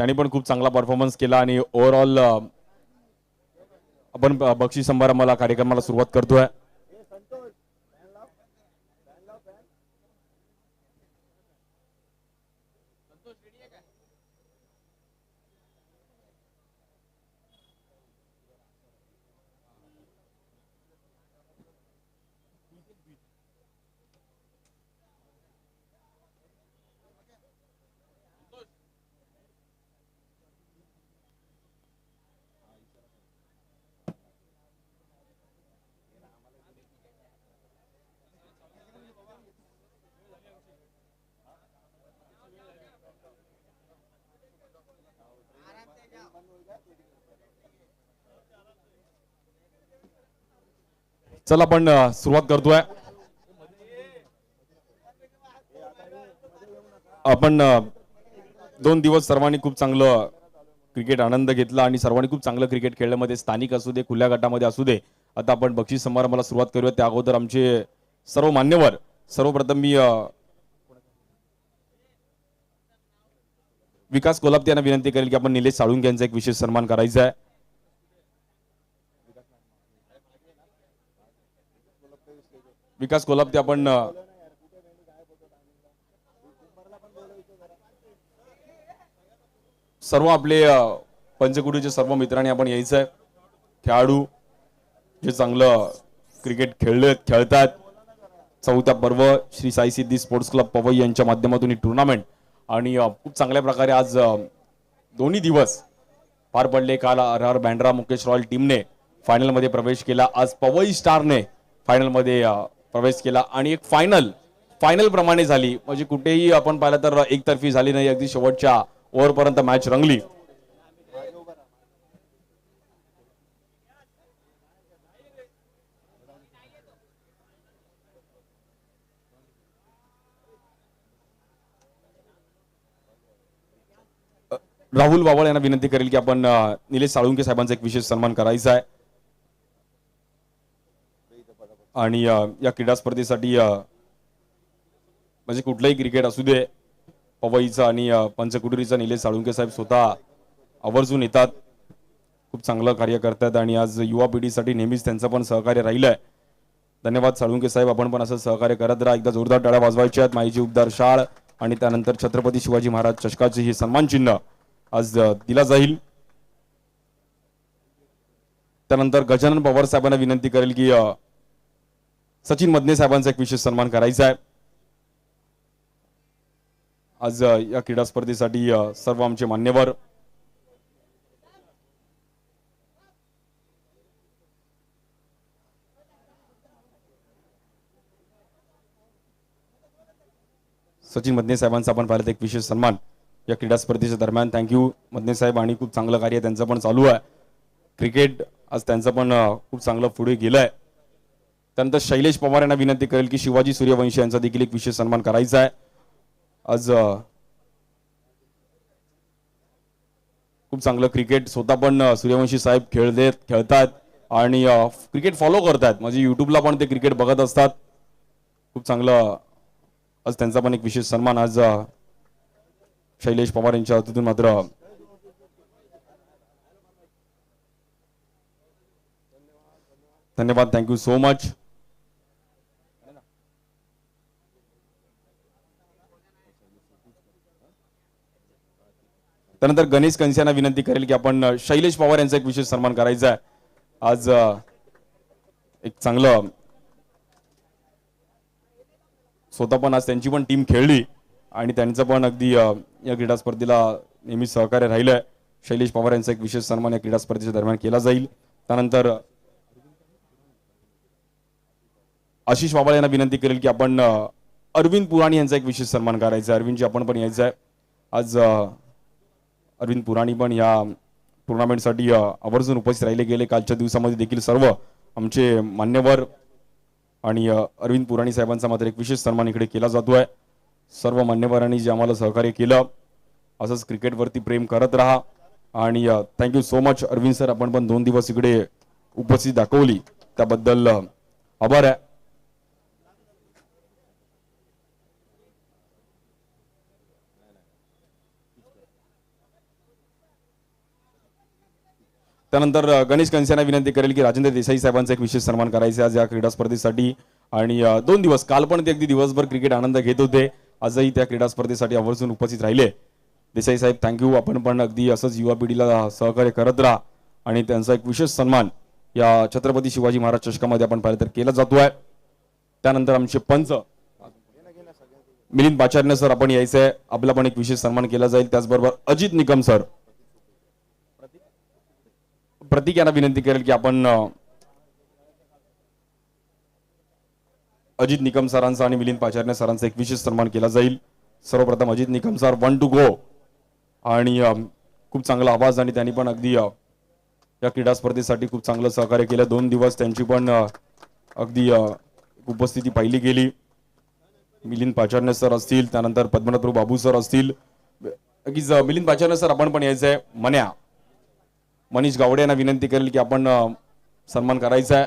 त्यांनी पण खूप चांगला परफॉर्मन्स केला आणि ओव्हरऑल आपण ब- बक्षीस समारंभाला कार्यक्रमाला सुरुवात करतोय. चला आपण सुरुवात करतोय. आपण दोन दिवस सर्वांनी खूप चांगलं क्रिकेट आनंद घेतला आणि सर्वांनी खूप चांगलं क्रिकेट खेळल्यामध्ये स्थानिक असू दे खुल्या गटामध्ये असू दे आता आपण बक्षीस समारंभाला सुरुवात करूया. त्या अगोदर आमचे सर्व मान्यवर सर्वप्रथम मी विकास कोल्हापते यांना विनंती करेल की आपण निलेश साळुंके यांचा एक विशेष सन्मान करायचा आहे. विकास कोल्हापते आपण सर्व आपले पंचकुटीचे सर्व मित्रांनी आपण यायचं आहे खेळाडू जे चांगलं क्रिकेट खेळले खेळतात. चौथा पर्व श्री साई सिद्धी स्पोर्ट्स क्लब पवई यांच्या माध्यमातून ही टुर्नामेंट. आणि खूप चांगल्या प्रकारे आज दोन्ही दिवस पार पडले. काल आर बँड्रा मुकेश रॉयल टीमने फायनलमध्ये प्रवेश केला. आज पवई स्टारने फायनलमध्ये प्रवेश केला आणि एक फायनल फायनल प्रमाणे झाली. म्हणजे कुठेही आपण पाहिलं तर एकतर्फी झाली नाही. अगदी शेवटच्या ओव्हरपर्यंत मॅच रंगली. राहुल बावळ यांना विनंती करेल की आपण निलेश साळुंके साहेबांचा एक विशेष सन्मान करायचा आहे. आणि या क्रीडा स्पर्धेसाठी म्हणजे कुठलंही क्रिकेट असू दे पवईचा आणि पंचकुटुरीचा निलेश साळुंके साहेब स्वतः आवर्जून येतात. खूप चांगलं कार्य करतात आणि आज युवा पिढीसाठी नेहमीच त्यांचं पण सहकार्य राहिलंय. धन्यवाद साळुंके साहेब आपण पण असं सहकार्य करत राहा. एकदा जोरदार टाळ्या वाजवायच्या आहेत. माईजी उबदार शाळ आणि त्यानंतर छत्रपती शिवाजी महाराज चषकाचे हे सन्मान चिन्ह आज दिला जाईल. त्यानंतर गजानन पवार साहेबांना विनंती करेल की सचिन मदने साहेबांचा एक विशेष सन्मान करायचा आहे. आज या क्रीडा स्पर्धेसाठी सर्व आमचे मान्यवर. सचिन मदने साहेबांचा आपण पाहिलं एक विशेष सन्मान या क्रीडा स्पर्धेच्या दरम्यान. थँक्यू मदने साहेब आणि खूप चांगलं कार्य त्यांचं पण चालू आहे. क्रिकेट आज त्यांचं पण खूप चांगलं पुढे गेलंय. त्यानंतर शैलेश पवार यांना विनंती करेल की शिवाजी सूर्यवंशी यांचा देखील एक विशेष सन्मान करायचा आहे. आज खूप चांगलं क्रिकेट स्वतः पण सूर्यवंशी साहेब खेळलेत खेळतात आणि क्रिकेट फॉलो करतात म्हणजे युट्यूबला पण ते क्रिकेट बघत असतात. खूप चांगलं आज त्यांचा पण एक विशेष सन्मान आज शैलेश पवार यांच्या हातून मात्र धन्यवाद. थँक्यू सो मच त्यानंतर गणेश कंस यांना विनंती करेल की आपण शैलेश पवार यांचा एक विशेष सन्मान करायचा आहे. आज एक चांगलं स्वतः पण आज त्यांची पण टीम खेळली आणि त्यांचं पण अगदी या क्रीडा स्पर्धेला नेहमी सहकार्य राहिलंय. शैलेश पवार यांचा एक विशेष सन्मान या क्रीडा स्पर्धेच्या दरम्यान केला जाईल. त्यानंतर आशिष बाबा यांना विनंती करेल की आपण अरविंद पुराणी यांचा एक विशेष सन्मान करायचा आहे. अरविंदजी आपण पण यायचं आहे. आज अरविंद पुराणी पण या टुर्नामेंटसाठी आवर्जून उपस्थित राहिले गेले. कालच्या दिवसामध्ये देखील सर्व आमचे मान्यवर आणि अरविंद पुराणी साहेबांचा मात्र एक विशेष सन्मान इकडे केला जातो आहे सर्व मान्यवरांनी जे आम्हाला सहकार्य केलं असंच क्रिकेटवरती प्रेम करत राहा. आणि thank you so much Arvind sir आपण पण दोन दिवस इकडे उपस्थित दाखवली. त्याबद्दल आभार आहे. त्यानंतर गणेश कंसेना विनंती करेल की राजेंद्र देसाई साहेबांचा एक विशेष सन्मान करायचा आज या क्रीडा स्पर्धेसाठी आणि दोन दिवस काल पण ते अगदी दिवसभर क्रिकेट आनंद घेत होते. आजही त्या क्रीडा स्पर्धेसाठी आवर्जून उपस्थित राहिले. देसाई साहेब थँक्यू आपण पण अगदी असंच युवा पिढीला सहकार्य करत राहा आणि त्यांचा एक विशेष सन्मान या छत्रपती शिवाजी महाराज चषकामध्ये आपण पाहिलं तर केला जातोय. त्यानंतर आमचे पंच मिलिंद पाचार्य सर आपण यायचं आहे आपला पण एक विशेष सन्मान केला जाईल. त्याचबरोबर अजित निकम सर प्रतीक यांना विनंती करेल की आपण अजित निकम सरांचा आणि मिलिंद पाचार्य सरांचा एक विशेष सन्मान केला जाईल. सर्वप्रथम Ajit Nikam sir one two go आणि खूप चांगला आवाज आणि त्यांनी पण अगदी या क्रीडा स्पर्धेसाठी खूप चांगलं सहकार्य केलं. दोन दिवस त्यांची पण अगदी उपस्थिती पाहिली गेली. मिलिंद पाचार्य सर असतील त्यानंतर पद्मनाथ बाबू सर असतील. अगदीच मिलिंद पाचार्य सर आपण पण यायचं आहे मन्या. मनीष गावडे यांना विनंती करेल की आपण सन्मान करायचा आहे.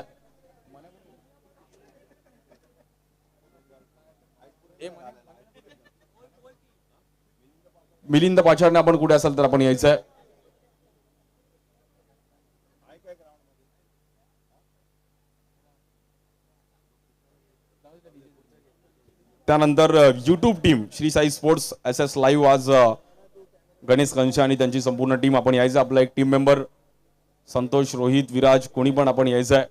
मिलिंद पाचारने आपण कुठे असाल तर आपण यायचं आहे. त्यानंतर YouTube team Shri Sai sports S S live आज गणेश कंश आणि त्यांची संपूर्ण टीम आपण यायचं आपला एक टीम मेंबर संतोष रोहित विराज कोणी पण आपण यायचं आहे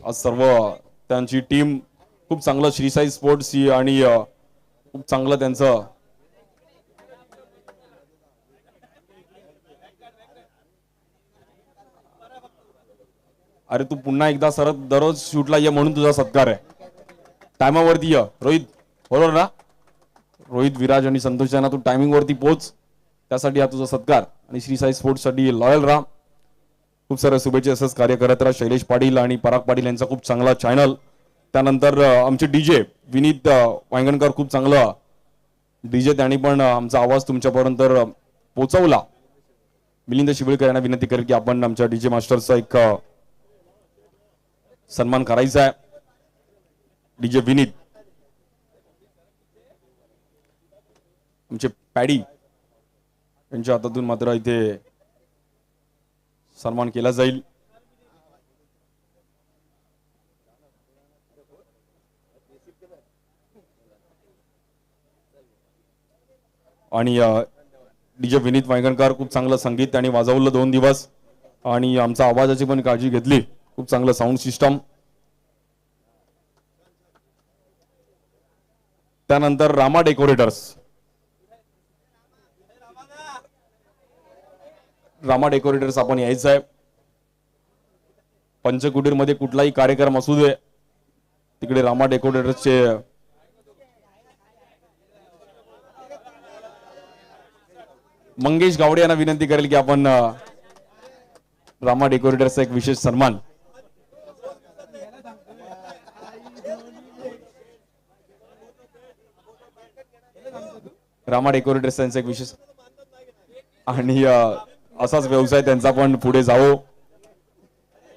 आज सर्व त्यांची टीम खूप चांगलं श्रीसाई स्पोर्ट्स ही आणि खूप चांगलं त्यांचं अरे तू पुन्हा एकदा सरत दररोज शूटला ये म्हणून तुझा सत्कार आहे. टायमावरती ये. रोहित बरोबर ना? रोहित विराज आणि संतोष यांना तू टायमिंगवरती पोच. त्यासाठी हा तुझा सत्कार. आणि श्री साई स्पोर्ट्स लॉयल राहा. खूप साऱ्या शुभेच्छा असंच कार्य करत राहा. शैलेश पाटील आणि पराग पाटील यांचा खूप चांगला चॅनल त्यानंतर आमचे डीजे विनीत वांगणकर खूप चांगलं डीजे त्यांनी पण आमचा आवाज तुमच्यापर्यंत पोचवला. मिलिंद शिबिळकर यांना विनंती करेल की आपण आमच्या डीजे मास्टरचा एक सन्मान करायचा आहे. डीजे विनीत आमचे पॅडी यांच्या हातातून मात्र इथे सन्मान केला जाईल. आणि डीजे विनीत वायगणकर खूप चांगलं संगीत आणि वाजवलं दोन दिवस. आणि आमचा आवाजाची पण काळजी घेतली. खूप चांगलं साऊंड सिस्टम त्यानंतर रामा डेकोरेटर्स रामा डेकोरेटर्स आपण यायचं आहे. पंचकुटीरमध्ये कुठलाही कार्यक्रम असू दे तिकडे रामा डेकोरेटर्सचे मंगेश गावडे यांना विनंती करेल की आपण रामा डेकोरेटर्सचा एक विशेष सन्मान. रामा डेकोरेटर्स त्यांचा एक विशेष आणि असाच व्यवसाय त्यांचा पण पुढे जावो.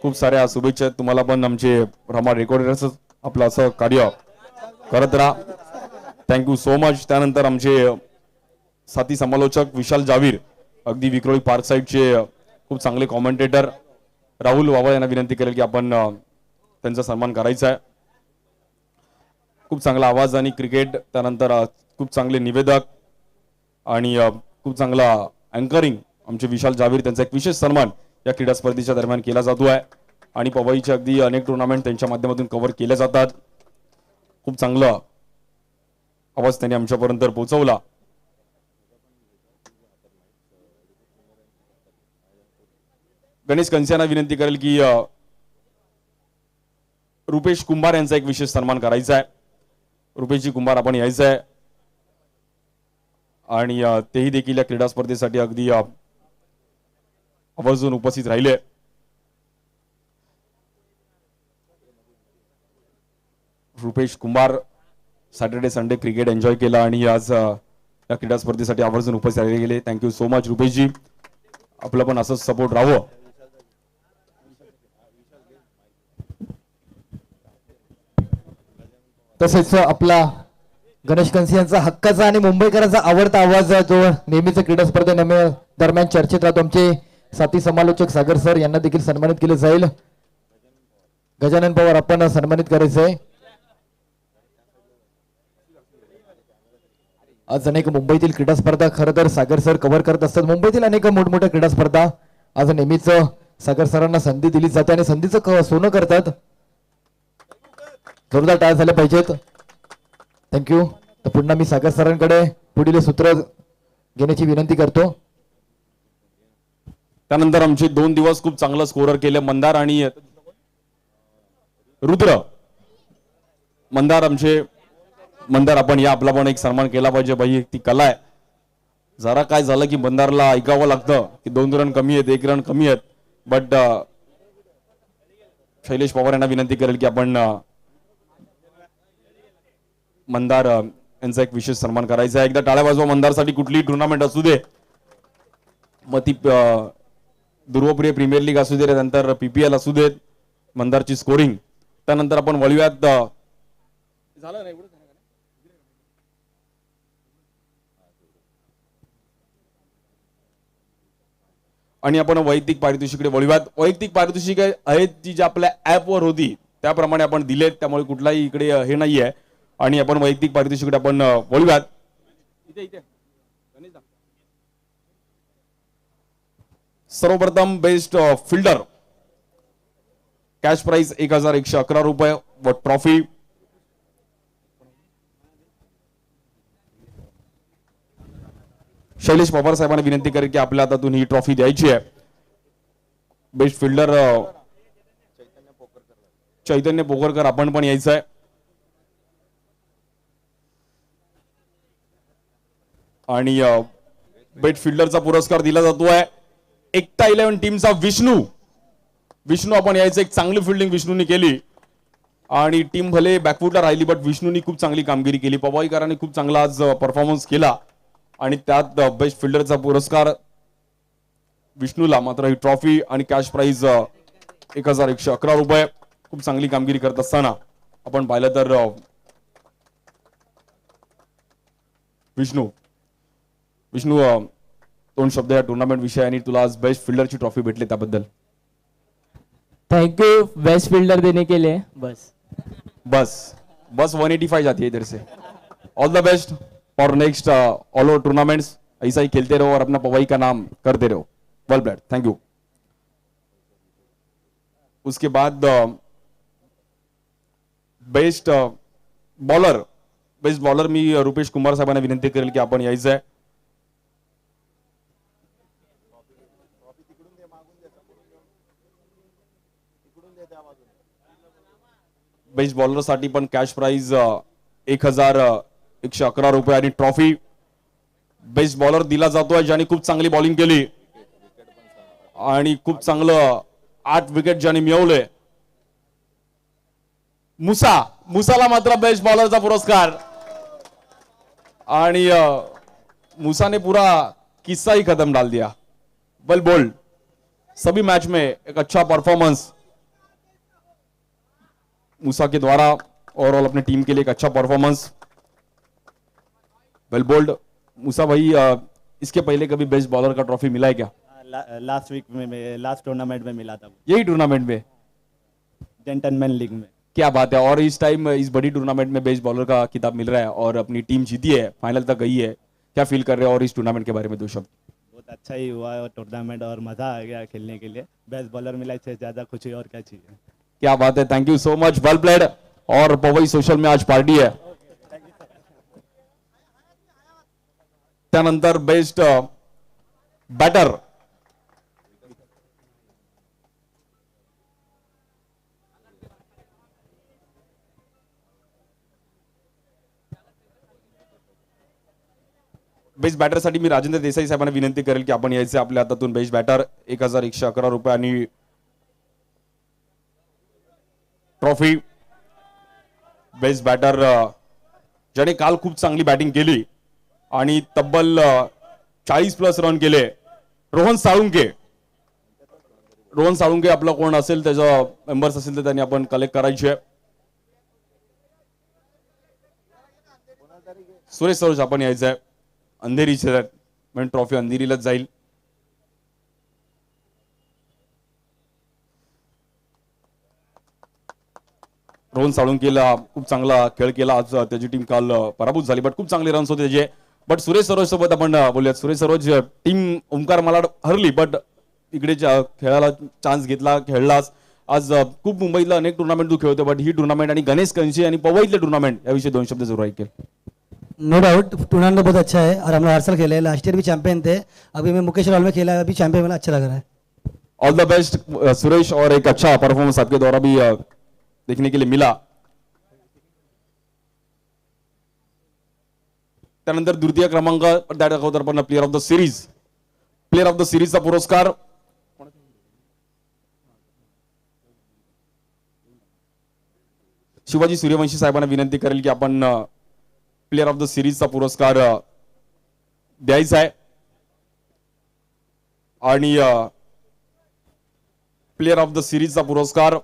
खूप साऱ्या शुभेच्छा तुम्हाला पण आमचे रमा रेकॉर्डर्स आपलं असं कार्य करत राहा. थँक्यू सो मच त्यानंतर आमचे साथी समालोचक विशाल जावीर अगदी विक्रोळी पार्क साईडचे खूप चांगले कॉमेंटेटर राहुल वावळ यांना विनंती करेल की आपण त्यांचा सन्मान करायचा आहे. खूप चांगला आवाज आणि क्रिकेट त्यानंतर खूप चांगले निवेदक आणि खूप चांगला अँकरिंग आमचे विशाल जावीर त्यांचा एक विशेष सन्मान या क्रीडा स्पर्धेच्या दरम्यान केला जातो आहे. आणि पवईचे अगदी अनेक टुर्नामेंट त्यांच्या माध्यमातून कव्हर केले जातात. खूप चांगलं आवाज त्यांनी आमच्यापर्यंत पोहोचवला. गणेश कंसियांना विनंती करेल की रुपेश कुंभार यांचा एक विशेष सन्मान करायचा आहे. रुपेशजी कुंभार आपण यायचं आहे. आणि तेही देखील या क्रीडा स्पर्धेसाठी अगदी आवर्जून उपस्थित राहिले Rupesh Kumar Saturday Sunday cricket enjoy केला आणि आज या क्रीडा स्पर्धेसाठी आवर्जून उपस्थित राहिले गेले थँक्यू सो मच रुपेशजी आपलं पण असंच सपोर्ट राहावं तसेच आपला गणेश कंसी यांचा हक्काचा आणि मुंबईकरांचा आवडता आवाज आहे जो नेहमीच क्रीडा स्पर्धे दरम्यान चर्चेत राहतो आमचे साथी समालोचक सागर सर यांना देखील सन्मानित केले जाईल. गजानन पवार आपण सन्मानित करायचं आहे आज अनेक मुंबईतील क्रीडा स्पर्धा खरं तर सागर सर कव्हर करत असतात. मुंबईतील अनेक मोठमोठ्या क्रीडा स्पर्धा आज नेहमीच सागर सरांना संधी दिली जाते आणि संधीचं क- सोनं करतात. जोरदार टाळ झाले पाहिजेत. थँक्यू तर पुन्हा मी सागर सरांकडे पुढील सूत्र घेण्याची विनंती करतो. त्यानंतर आमचे दोन दिवस खूप चांगलं स्कोरर केले मंदार आणि रुद्र. मंदार आमचे मंदार आपण या आपला पण एक सन्मान केला पाहिजे भाई ती कला आहे. जरा काय झालं की मंदारला ऐकावं लागतं की दोन रन कमी आहेत एक रन कमी आहेत. बट शैलेश पवार यांना विनंती करेल की आपण मंदार यांचा एक विशेष सन्मान करायचा एकदा टाळ्या वाजवा मंदारसाठी कुठलीही टुर्नामेंट असू दे. मग ती ध्रुवप्रिय प्रीमियर लीग असू दे नंतर पीपीएल असू देत मंदारची स्कोरिंग त्यानंतर आपण वळूयात अ, आणि आपण वैयक्तिक पारितोषिकडे वळूयात. वैयक्तिक पारितोषिक आहेत जी जी आपल्या ऍपवर होती त्याप्रमाणे आपण दिलेत त्यामुळे कुठलाही इकडे हे हे नाहीये. आणि आपण वैयक्तिक पारितोषिकडे आपण वळूयात. इथे इथे सर्वप्रथम बेस्ट फिल्डर कॅश प्राइस एक हजार एकशे अकरा रुपये. व ट्रॉफी शैलेश पवार साहेबांना विनंती करेल की आपल्या हातातून ही ट्रॉफी द्यायची आहे. Best fielder uh, Chaitanya Pokarkar आपण पण यायचं आहे. आणि uh, बेस्ट फिल्डरचा पुरस्कार दिला जातोय एकता इलेव्हन टीमचा विष्णू. विष्णू आपण यायचं एक चांगली फिल्डिंग विष्णूने केली. आणि टीम भले बॅकफुटला राहिली बट विष्णूनी खूप चांगली कामगिरी केली. पवाईकरांनी खूप चांगला आज परफॉर्मन्स केला. आणि त्यात बेस्ट फिल्डरचा पुरस्कार विष्णूला मात्र ही ट्रॉफी आणि कॅश प्राईज एक हजार एकशे अकरा रुपये. खूप चांगली कामगिरी करत असताना आपण पाहिलं तर विष्णू. विष्णू दोन शब्द या टुर्नामेंट विषयी आणि तुला आज बेस्ट फिल्डरची ट्रॉफी भेटली त्याबद्दल. थैंक यू बेस्ट फील्डर देने के लिए बस. बस बस 185 जाती है इधर से all the best for next all over tournaments ऐसा ही खेलते रहो और अपना पवई का नाम करते रहो. वेल ब्लैड थैंक यू उसके बाद बेस्ट बॉलर बेस्ट बॉलर मी अ, रुपेश कुमार साहेबांना विनंती करेल की आपण यायचं आहे बेस्ट बॉलरसाठी पण कॅश प्राइज एक हजार एकशे अकरा रुपये आणि ट्रॉफी बेस्ट बॉलर दिला जातोय ज्याने खूप चांगली बॉलिंग केली. आणि खूप चांगलं आठ विकेट ज्याने मिळवले. मुसा मुसाला मात्र बेस्ट बॉलरचा पुरस्कार. आणि मुसाने पूरा किस्सा ही खत्म डाल दिया. बल बोल्ड. सभी मैच में एक अच्छा परफॉर्मेंस मूसा के द्वारा ओवरऑल अपने टीम के लिए एक अच्छा परफॉर्मेंस वेल बोल्ड मूसा भाई इसके पहले कभी बेस्ट बॉलर का ट्रॉफी मिला है क्या? लास्ट वीक में लास्ट टूर्नामेंट में मिला था यही टूर्नामेंट में? जेंटलमैन लीग में। क्या बात है और इस टाइम इस बड़ी टूर्नामेंट में बेस्ट बॉलर का किताब मिल रहा है और अपनी टीम जीती है फाइनल तक गई है। क्या फील कर रहे हो और इस टूर्नामेंट के बारे में दो शब्द बहुत अच्छा ही हुआ और टूर्नामेंट और मज़ा आ गया खेलने के लिए। बेस्ट बॉलर मिला इससे ज़्यादा खुशी और क्या चाहिए? क्या बात है thank you so much well played और पवई सोशल में आज पार्टी है। त्यानंतर बेस्ट बॅटर बेस्ट बॅटरसाठी मी राजेंद्र देसाई साहेबांना विनंती करेल की आपण यायचे आपल्या हातातून बेस्ट बॅटर एक हजार एकशे अकरा रुपये आणि ट्रॉफी बेस्ट बॅटर ज्याने काल खूप चांगली बॅटिंग केली आणि तब्बल चाळीस प्लस रन केले. रोहन साळुंके. रोहन साळुंके आपला कोण असेल त्याचा मेंबर्स असेल तर त्यांनी आपण कलेक्ट करायचे सुरेश सरोज आपण यायचं आहे. अंधेरीचे ट्रॉफी अंधेरीलाच जाईल. रोहन साळुंकेला खूप चांगला खेळ केला. आज त्याची टीम काल पराभूत झाली. बट खूप चांगले रन्स होते त्याचे. बट सुरेश सरोज सोबत आपण बोलूयात. सुरेश सरोज टीम ओंकार मला हरली बट इकडे खेळायला चान्स घेतला खेळलास आज खूप मुंबईतला अनेक टुर्नामेंट तू खेळतो बट ही टुर्नामेंट आणि गणेश कंशी आणि पवईतले टुर्नामेंट याविषयी दोन शब्द जरूर ऐकेल नो डाउट टूर्नामेंट बहुत अच्छा है और हम लोग हर साल खेले लास्ट ईयर भी चैंपियन थे. अभी मैं मुकेश हॉल में खेला अभी चैंपियन वाला अच्छा लग रहा है। ऑल द बेस्ट सुरेश और एक अच्छा परफॉर्मेंस आपके द्वारा भी देखने के लिए मिला। त्यानंतर द्वितीय क्रमांक त्या दाखवतात आपण player of the series player of the सिरीजचा पुरस्कार. शिवाजी सूर्यवंशी साहेबांना विनंती करेल की आपण प्लेअर ऑफ द सिरीजचा पुरस्कार द्यायचा आहे. आणि प्लेअर ऑफ द सिरीजचा पुरस्कार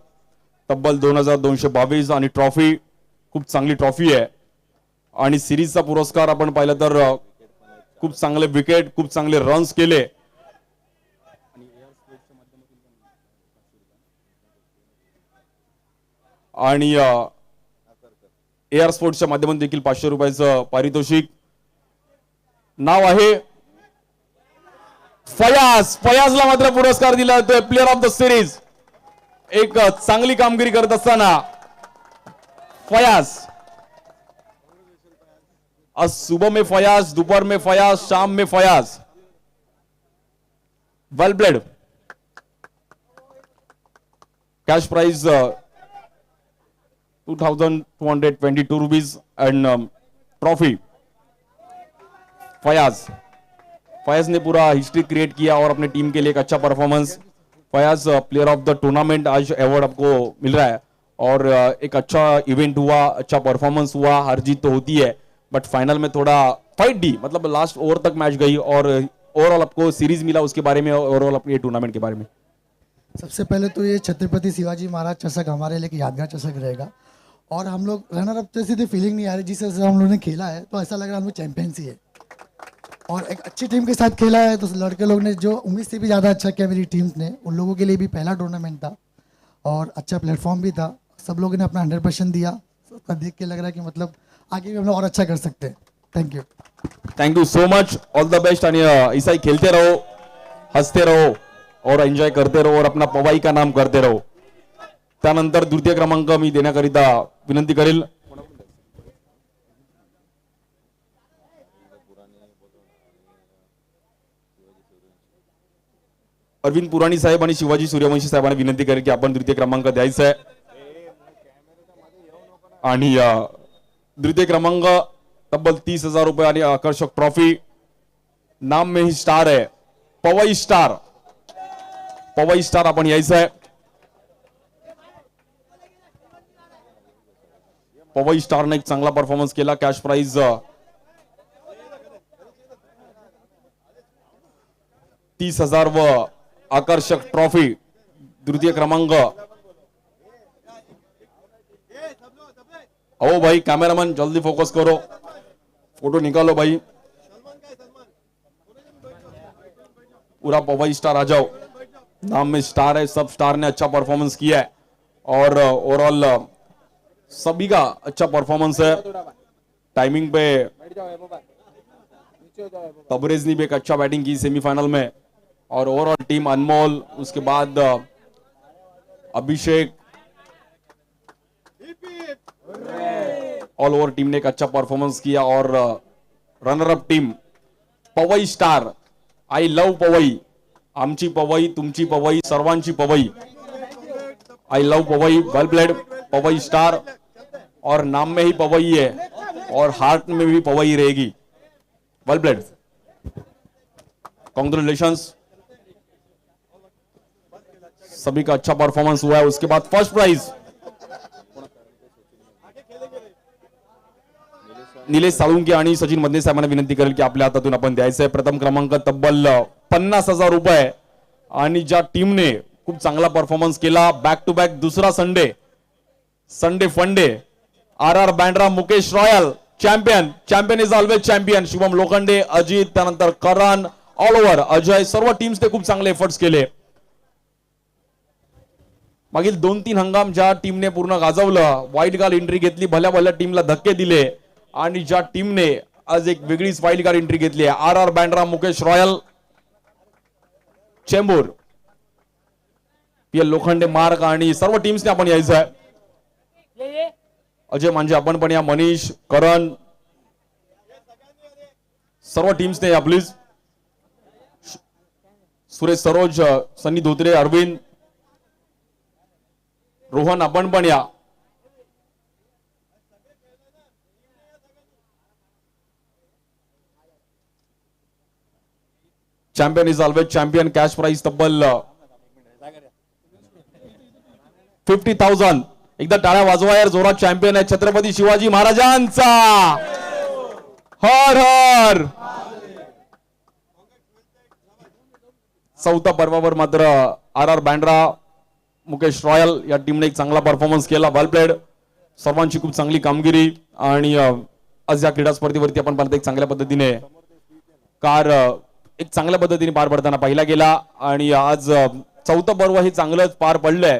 तब्बल दोन हजार दोनशे बावीस आणि ट्रॉफी खूप चांगली ट्रॉफी आहे. आणि सिरीजचा पुरस्कार आपण पाहिलं तर खूप चांगले विकेट खूप चांगले रन्स केले. आणि एअर स्पोर्ट्सच्या माध्यमातून देखील पाचशे रुपयाचं पारितोषिक. नाव आहे फयाज. फयाजला मात्र पुरस्कार दिला जातोय प्लेअर ऑफ द सिरीज एक चांगली कामगिरी करत असताना फयाज. आज सुबह में फयाज दोपहर में फयाज शाम में Fayaz. Well played cash prize two thousand two hundred twenty two rupees and trophy Fayaz. Fayaz ने पूरा हिस्ट्री क्रिएट किया और अपने टीम के लिए एक अच्छा performance Fayaz player of the tournament आज अवार्ड आपको मिल रहा है। और एक अच्छा इवेंट हुआ अच्छा परफॉर्मेंस हुआ हर जीत तो होती है। बट फाइनल में थोड़ा फाइट दी मतलब लास्ट ओवर तक मैच गई और ओवरऑल आपको सीरीज़ मिला उसके बारे में ओवरऑल अपने टूर्नामेंट के बारे में। सबसे पहले तो ये छत्रपति शिवाजी महाराज चषक हमारे लिए यादगार चषक रहेगा। और हम लोग रनर अप जैसी थी फीलिंग नहीं आ रही जिस तरह से हम लोगों ने खेला है तो ऐसा लग रहा है हम लोग चैंपियंस ही है। और एक अच्छी टीम के साथ खेला है तो लड़के लोग ने जो उम्मीद से भी ज़्यादा अच्छा किया मेरी टीम्स ने, उन लोगों के लिए भी पहला टूर्नामेंट था और अच्छा प्लेटफॉर्म भी था। सब लोगों ने अपना हंड्रेड परसेंट दिया। सबका देख के लग रहा है कि मतलब आगे भी हम लोग और अच्छा कर सकते हैं। Thank you thank you so much all the best आणि ऐसा ही खेलते रहो, हँसते रहो और एंजॉय करते रहो और अपना पवाई का नाम करते रहो। त्यानंतर द्वितीय क्रमांक मी देण्याकरिता विनंती करेल अरविंद पुराणी साहेब आणि शिवाजी सूर्यवंशी साहेबांना विनंती करेल की आपण द्वितीय क्रमांक द्यायचा आहे. आणि द्वितीय क्रमांक तब्बल तीस हजार रुपये आणि आकर्षक ट्रॉफी. नाम में ही स्टार आहे. पवई स्टार. पवई स्टार आपण यायचं आहे. पवई स्टारने एक चांगला परफॉर्मन्स केला. कॅश प्राइज तीस हजार व आकर्षक ट्रॉफी द्वितीय क्रमांक. अहो भाई कैमरामैन जल्दी फोकस करो. फ़ोटो निकालो भाई. पूरा पवई स्टार आ जाओ. नाम में स्टार है सब स्टार ने अच्छा परफॉर्मेंस किया है. और ओवरऑल सभी का अच्छा परफॉर्मेंस है. टाइमिंग पे तबरेज ने भी एक अच्छा बैटिंग की सेमीफाइनल में. और ओवरऑल टीम अनमोल, उसके बाद अभिषेक। ऑल ओवर टीम ने एक अच्छा परफॉर्मेंस किया और runner up team Powai star I love Powai. आमची पवई, तुमची पवई, सर्वांची Powai. I love Powai well played Powai star और नाम में ही पवई है और हार्ट में भी पवई रहेगी। वेल प्लेड कॉन्ग्रेचुलेशन सभी का अच्छा परफॉर्मेंस हुआ है उसके बाद फर्स्ट प्राइज निलेश साळुंके आणि सचिन मदने साहेबांना विनंती करेल की आपल्या हातातून आपण द्यायचं आहे प्रथम क्रमांक तब्बल पन्नास हजार रुपये. आणि ज्या टीमने खूप चांगला परफॉर्मन्स केला बॅक टू बॅक दुसरा Sunday Sunday funday R R Bandra Mukesh royal champion champion is always champion Shubham Lokhande Ajit त्यानंतर करण ऑल ओव्हर अजय सर्व टीम्सने खूप चांगले एफर्ट्स केले. मागील दोन तीन हंगाम ज्या टीमने पूर्ण गाजवलं वाईट कार्ड एंट्री घेतली भल्या भल्या टीमला धक्के दिले आणि ज्या टीमने आज एक वेगळीच वाईल्ड कार्ड एंट्री घेतली आहे. R R Bandra Mukesh royal Chembur. P L Lokhande mark आणि सर्व टीम्सने आपण यायचं आहे. अजय म्हणजे आपण पण या. मनीष करण सर्व टीम्सने या प्लीज सुरेश सरोज सनी धोत्रे अरविंद रोहन आपण पण या. Champion is always champion cash prize तब्बल. फिफ्टी थाउजंड एकदा टाळ्या वाजवा यार जोरात चॅम्पियन आहे छत्रपती शिवाजी महाराजांचा. हर हर. चौथा पर्वावर मात्र R R Bandra Mukesh royal या टीमने एक चांगला परफॉर्मन्स केला. वेल प्लेड सर्वांची खूप चांगली कामगिरी आणि आज या क्रीडा स्पर्धेवरती आपण पाहतो एक चांगल्या पद्धतीने कार एक चांगल्या पद्धतीने पार पडताना पाहिला गेला आणि आज चौथं पर्व हे चांगलंच पार पडलंय.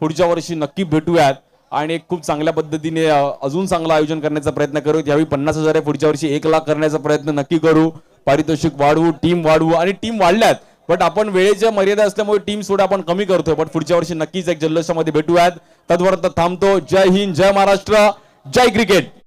पुढच्या वर्षी नक्की भेटूयात आणि एक खूप चांगल्या पद्धतीने अजून चांगलं आयोजन करण्याचा प्रयत्न करू यावेळी पन्नास हजार आहे. पुढच्या वर्षी एक लाख करण्याचा प्रयत्न नक्की करू. पारितोषिक वाढवू टीम वाढवू आणि टीम वाढल्यात. बट आपण वेळेच्या मर्यादा असल्यामुळे टीम थोडं आपण कमी करतोय. पण पुढच्या वर्षी नक्कीच एक जल्लोषामध्ये भेटूयात. तत्वर थांबतो. जय हिंद जय महाराष्ट्र जय क्रिकेट.